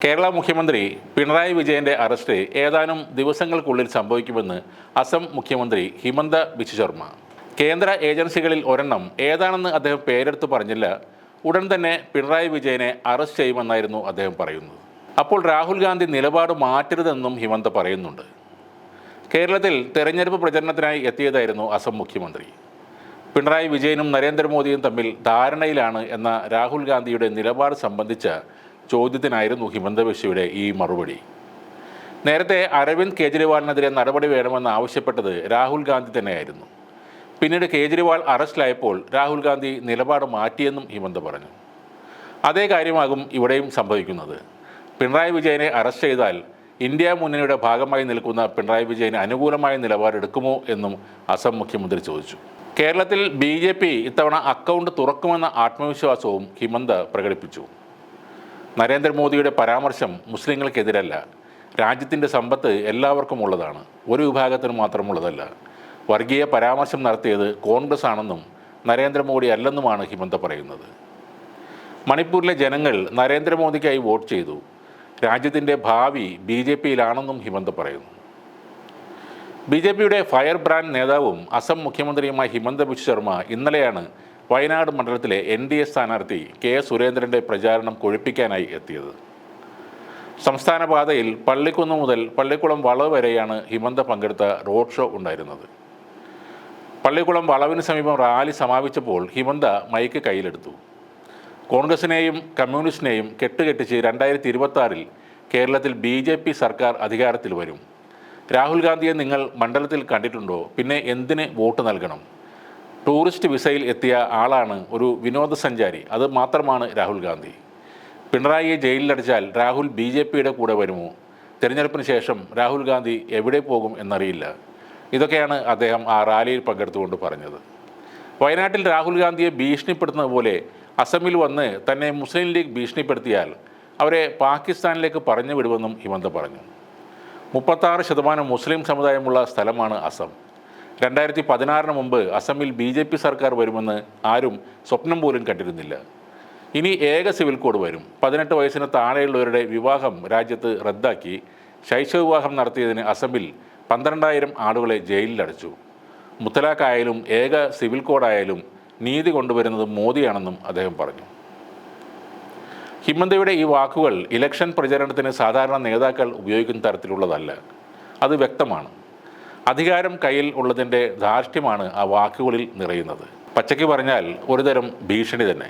കേരള മുഖ്യമന്ത്രി പിണറായി വിജയന്റെ അറസ്റ്റ് ഏതാനും ദിവസങ്ങൾക്കുള്ളിൽ സംഭവിക്കുമെന്ന് അസം മുഖ്യമന്ത്രി ഹിമന്ത ബിശ്വ ശർമ്മ. കേന്ദ്ര ഏജൻസികളിൽ ഒരെണ്ണം ഏതാണെന്ന് അദ്ദേഹം പേരെടുത്ത് പറഞ്ഞില്ല. ഉടൻ തന്നെ പിണറായി വിജയനെ അറസ്റ്റ് ചെയ്യുമെന്നായിരുന്നു അദ്ദേഹം പറയുന്നത്. അപ്പോൾ രാഹുൽ ഗാന്ധി നിലപാട് മാറ്റരുതെന്നും ഹിമന്ത പറയുന്നുണ്ട്. കേരളത്തിൽ തെരഞ്ഞെടുപ്പ് പ്രചരണത്തിനായി എത്തിയതായിരുന്നു അസം മുഖ്യമന്ത്രി. പിണറായി വിജയനും നരേന്ദ്രമോദിയും തമ്മിൽ ധാരണയിലാണ് എന്ന രാഹുൽ ഗാന്ധിയുടെ നിലപാട് സംബന്ധിച്ച ചോദ്യത്തിനായിരുന്നു ഹിമന്ത ബിശ്വയുടെ ഈ മറുപടി. നേരത്തെ അരവിന്ദ് കേജ്രിവാളിനെതിരെ നടപടി വേണമെന്ന് ആവശ്യപ്പെട്ടത് രാഹുൽ ഗാന്ധി തന്നെയായിരുന്നു. പിന്നീട് കേജ്രിവാൾ അറസ്റ്റിലായപ്പോൾ രാഹുൽ ഗാന്ധി നിലപാട് മാറ്റിയെന്നും ഹിമന്ത പറഞ്ഞു. അതേ കാര്യമാകും ഇവിടെയും സംഭവിക്കുന്നത്. പിണറായി വിജയനെ അറസ്റ്റ് ചെയ്താൽ ഇന്ത്യ മുന്നണിയുടെ ഭാഗമായി നിൽക്കുന്ന പിണറായി വിജയന് അനുകൂലമായ നിലപാടെടുക്കുമോ എന്നും അസം മുഖ്യമന്ത്രി ചോദിച്ചു. കേരളത്തിൽ ബി ജെ പി ഇത്തവണ അക്കൗണ്ട് തുറക്കുമെന്ന ആത്മവിശ്വാസവും ഹിമന്ത പ്രകടിപ്പിച്ചു. നരേന്ദ്രമോദിയുടെ പരാമർശം മുസ്ലിങ്ങൾക്കെതിരല്ല. രാജ്യത്തിന്റെ സമ്പത്ത് എല്ലാവർക്കും ഉള്ളതാണ്. ഒരു വിഭാഗത്തിന് മാത്രമുള്ളതല്ല വർഗീയ പരാമർശം നടത്തിയത് കോൺഗ്രസ് ആണെന്നും നരേന്ദ്രമോദി അല്ലെന്നുമാണ് ഹിമന്ത പറയുന്നത്. മണിപ്പൂരിലെ ജനങ്ങൾ നരേന്ദ്രമോദിക്കായി വോട്ട് ചെയ്തു. രാജ്യത്തിന്റെ ഭാവി ബി ജെ പിയിലാണെന്നും ഹിമന്ത പറയുന്നു. ബി ജെ പിയുടെ ഫയർ ബ്രാൻഡ് നേതാവും അസം മുഖ്യമന്ത്രിയുമായ ഹിമന്ത ബിശ്വ ശർമ്മ ഇന്നലെയാണ് വയനാട് മണ്ഡലത്തിലെ എൻ ഡി എ സ്ഥാനാർത്ഥി കെ സുരേന്ദ്രന്റെ പ്രചാരണം കൊഴുപ്പിക്കാനായി എത്തിയത്. സംസ്ഥാന പാതയിൽ പള്ളിക്കുന്ന് മുതൽ പള്ളിക്കുളം വളവ് വരെയാണ് ഹിമന്ത പങ്കെടുത്ത റോഡ് ഷോ ഉണ്ടായിരുന്നത്. പള്ളിക്കുളം വളവിന് സമീപം റാലി സമാപിച്ചപ്പോൾ ഹിമന്ത മൈക്ക് കയ്യിലെടുത്തു. കോൺഗ്രസിനെയും കമ്മ്യൂണിസ്റ്റിനെയും കെട്ടുകെട്ടിച്ച് രണ്ടായിരത്തി ഇരുപത്തി കേരളത്തിൽ ബി ജെ പി സർക്കാർ അധികാരത്തിൽ വരും. രാഹുൽ ഗാന്ധിയെ നിങ്ങൾ മണ്ഡലത്തിൽ കണ്ടിട്ടുണ്ടോ? പിന്നെ എന്തിന് വോട്ട് നൽകണം? ടൂറിസ്റ്റ് വിസയിൽ എത്തിയ ആളാണ് ഒരു വിനോദസഞ്ചാരി. അത് മാത്രമാണ് രാഹുൽ ഗാന്ധി. പിണറായിയെ ജയിലിലടച്ചാൽ രാഹുൽ ബി ജെ പിയുടെ കൂടെ വരുമോ? തിരഞ്ഞെടുപ്പിന് ശേഷം രാഹുൽ ഗാന്ധി എവിടെ പോകും എന്നറിയില്ല. ഇതൊക്കെയാണ് അദ്ദേഹം ആ റാലിയിൽ പങ്കെടുത്തുകൊണ്ട് പറഞ്ഞത്. വയനാട്ടിൽ രാഹുൽ ഗാന്ധിയെ ഭീഷണിപ്പെടുത്തുന്നത് പോലെ അസമിൽ വന്ന് തന്നെ മുസ്ലിം ലീഗ് ഭീഷണിപ്പെടുത്തിയാൽ അവരെ പാകിസ്ഥാനിലേക്ക് പറഞ്ഞു വിടുമെന്നും ഹിമന്ത പറഞ്ഞു. മുപ്പത്താറ് ശതമാനം മുസ്ലിം സമുദായമുള്ള സ്ഥലമാണ് അസം. രണ്ടായിരത്തി പതിനാറിന് മുമ്പ് അസമിൽ ബി ജെ പി സർക്കാർ വരുമെന്ന് ആരും സ്വപ്നം പോലും കണ്ടിരുന്നില്ല. ഇനി ഏക സിവിൽ കോഡ് വരും. പതിനെട്ട് വയസ്സിന് താഴെയുള്ളവരുടെ വിവാഹം രാജ്യത്ത് റദ്ദാക്കി. ശൈശവ വിവാഹം നടത്തിയതിന് അസമിൽ പന്ത്രണ്ടായിരം ആളുകളെ ജയിലിലടച്ചു മുത്തലാഖായാലും ഏക സിവിൽ കോഡായാലും നീതി കൊണ്ടുവരുന്നത് മോദിയാണെന്നും അദ്ദേഹം പറഞ്ഞു. ഹിമന്തയുടെ ഈ വാക്കുകൾ ഇലക്ഷൻ പ്രചരണത്തിന് സാധാരണ നേതാക്കൾ ഉപയോഗിക്കുന്ന തരത്തിലുള്ളതല്ല. അത് വ്യക്തമാണ്. അധികാരം കയ്യിൽ ഉള്ളതിന്റെ ധാർഷ്ട്യമാണ് ആ വാക്കുകളിൽ നിറയുന്നത്. പച്ചയ്ക്ക് പറഞ്ഞാൽ ഒരുതരം ഭീഷണി തന്നെ.